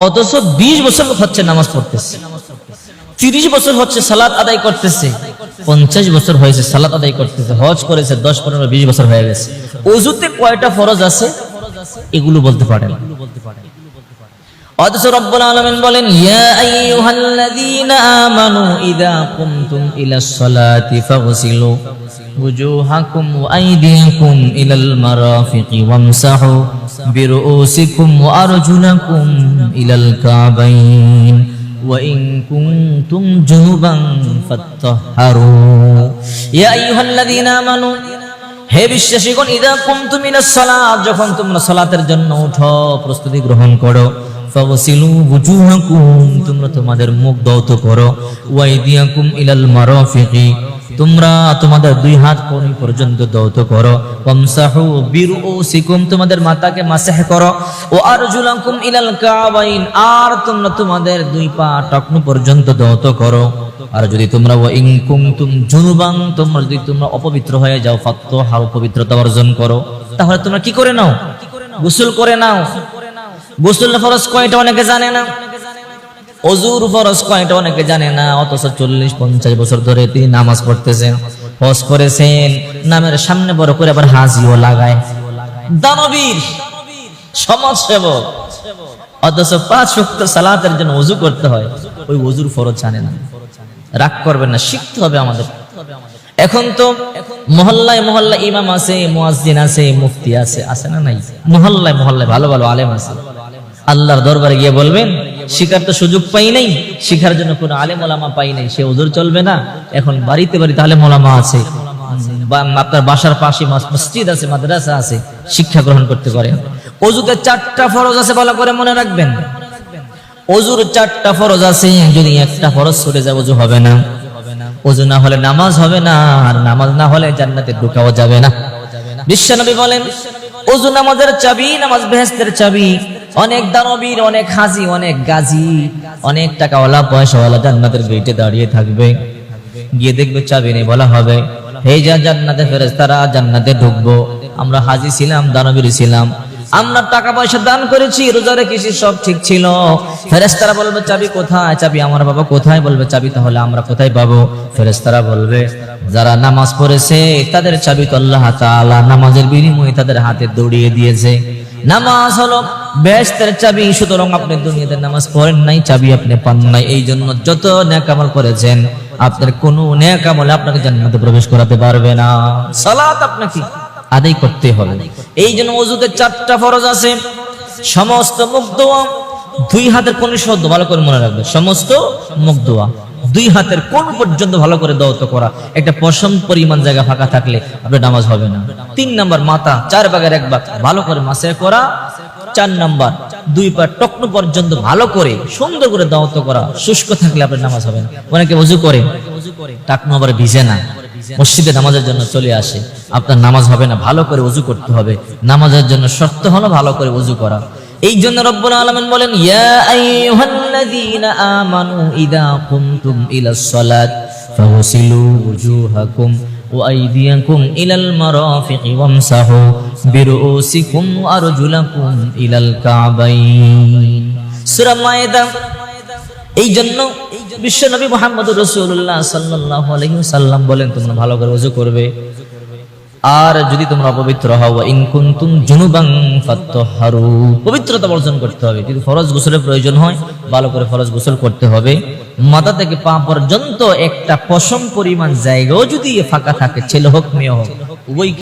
অথচ বিশ বছর হচ্ছে নামাজ পড়তেছে। তিরিশ বছর হচ্ছে সালাত আদায় করতেছে। পঞ্চাশ বছর হয়েছে সালাত আদায় করতেছে। হজ করেছে দশ, পনেরো, বিশ বছর হয়ে গেছে। অজুতে কয়টা ফরজ আছে? এগুলো বলতে পারে না। অথচ রব্বুল আলামিন বলেন ইয়া আইয়ুহাল্লাযীনা আমানু ইযা কুমতুম ইলাস সালাতি ফাগসিলু وجوهكم وأيديكم إلى المرافق وامسحوا برؤوسكم وأرجلكم إلى الكعبين وإن كنتم جنبا فاتطهروا يا أيها الذين آمنوا হে বিশ্বাসীগণ ইদা কুমতুম ইলা সালাত যখন তোমরা সালাতের জন্য উঠো প্রস্তুতি গ্রহণ করো ফাগসিলু বুজুহাকুম তোমরা তোমাদের মুখ দৌত করো। ওয়াইদিয়াকুম ইলাল মারাফিকি, তোমরা তোমাদের দুই হাত কোনি পর্যন্ত দৌত করো। ওয়ামসাহু বিরুসিকুম তোমাদের মাথাকে মাসাহ করো। ও আরজুলাকুম ইলাল কাবাইন, আর তোমরা তোমাদের দুই পা টকনু পর্যন্ত দৌত করো। আর যদি তোমরা ও ইনকুমতুম জুনুবাং তোমরা যদি তোমরা অপবিত্র হয়ে যাও, ফাত্ত হাও পবিত্রতা অর্জন করো, তাহলে তোমরা কি করে নাও? গোসল করে নাও। গোসল ফরজ কয়টা অনেকে জানে না? অজুর ফরজ কয়টা অনেকে জানে না? অথচ চল্লিশ, পঞ্চাশ বছর ধরে তিনি নামাজ পড়তেছেন। হজ করেছেন, নামের সামনে বড় করে আবার হাজিও লাগায়। দানবীর সমাজ সেবক অথচ পাঁচ শক্ত সালাতের জন্য অজু করতে হয়। ওই অজুর ফরজ জানে না। রাগ করবেন না, শিখতে হবে আমাদের। এখন তো মহল্লায় মহল্লায় ইমাম আছে, মুয়াজ্জিন আছে, মুফতি আছে। আছে না নাই? মহল্লায় মহল্লায় ভালো ভালো আলেম আছে। আল্লাহর দরবারে গিয়ে বলবেন শিখার তো সুযোগ পাই নাই, শিখার জন্য কোনো আলেম ওলামা পাই নাই, সে ওজোর চলবে না, এখন বাড়িতে বাড়িতে আলেম ওলামা আছে। আপনার বাসার পাশে মাস- মসজিদ আছে, মাদ্রাসা আছে, শিক্ষা গ্রহণ করতে পারেন অজুতে চারটা ফরজ আছে, ভালো করে মনে রাখবেন। অজুর চারটা ফরজ আছে, যদি একটা ফরজ ছুটে যায় অজু হবে না। অজু না হলে নামাজ হবে না, আর নামাজ না হলে জান্নাতে ঢুকাও যাবে না। বিশ্বনবী বলেন অজু নামাজের চাবি, নামাজ বেহেস্তের চাবি। অনেক দানবীর, অনেক হাজি, অনেক গাজী, অনেক টাকাওয়ালা, পয়সাওয়ালা জান্নাতের গেটে দাঁড়িয়ে থাকবে। গিয়ে দেখবে চাবি নেই বলা হবে, হে যা জান্নাতে ফেরেস্তারা জান্নাতে ঢুকবো। আমরা হাজি ছিলাম, দানবীর ছিলাম। আমরা টাকা পয়সা দান করেছি, রোজা রেখেছি, সব ঠিক ছিল। ফেরেস্তারা বলবে, চাবি কোথায়? চাবি আমার বাবা কোথায়? বলবে, চাবি তাহলে আমরা কোথায় পাবো? ফেরেস্তারা বলবে, যারা নামাজ পড়েছে, তাদের চাবি তো আল্লাহ তাআলা নামাজের বিনিময়ে তাদের হাতে দৌড়িয়ে দিয়েছে। নামাজ হলো বেহেশতের চাবি, সুতরাং আপনি দুনিয়াতে নামাজ পড়েন নাই, চাবি আপনি পান নাই। এই জন্য যত নেক আমল করেছেন, আপনার কোনো নেক আমলে আপনাকে জান্নাতে প্রবেশ করাতে পারবে না। সালাত আপনাকে আদায় করতে হবে। এই জন্য অজুতে চারটা ফরজ আছে। সমস্ত মুখ দোয়া, দুই হাতের কোন শব্দ ভালো করে মনে রাখবে। সমস্ত মুখ দোয়া, দুই হাতের কোন পর্যন্ত ভালো করে দৌত করা। একটা পশম পরিমাণ জায়গা ফাঁকা থাকলে আপনার নামাজ হবে না। তিন নাম্বার মাথা, চার ভাগের এক ভাগ, ভালো করে মাসে করা। চার নাম্বার, দুই পা টকনু পর্যন্ত ভালো করে, সুন্দর করে দাওয়াত করা, শুষ্ক থাকলে আপনার নামাজ হবে না। অনেকে উজু করে, টাকনু আবার ভিজে না। মসজিদে নামাজের জন্য চলে আসে। আপনার নামাজ হবে না, ভালো করে উজু করতে হবে। নামাজের জন্য শর্ত হলো ভালো করে উজু করা। এই জন্য রব্বুল আলামিন বলেন, ইয়া আমানু ইযা কুমতুম وأيديكم إلى المرافق وامسحوا برؤوسكم وأرجلكم إلى الكعبين সূরা মায়েদা এই জন্য বিশ্ব নবী মোহাম্মদ রসুল্লাহ সাল্লাহ সাল্লাম বলেন তোমরা ভালো করে ওযু করবে আর যদি তোমরা অপবিত্র হও পবিত্রতা বর্জন করতে হবে। যদি ফরজ গোসলের প্রয়োজন হয়, ভালো করে ফরজ গোসল করতে হবে। মাথা থেকে পা পর্যন্ত একটা পশম পরিমাণ জায়গাও যদি ফাঁকা থাকে, ছেলে হোক, মেয়ে হোক উভয়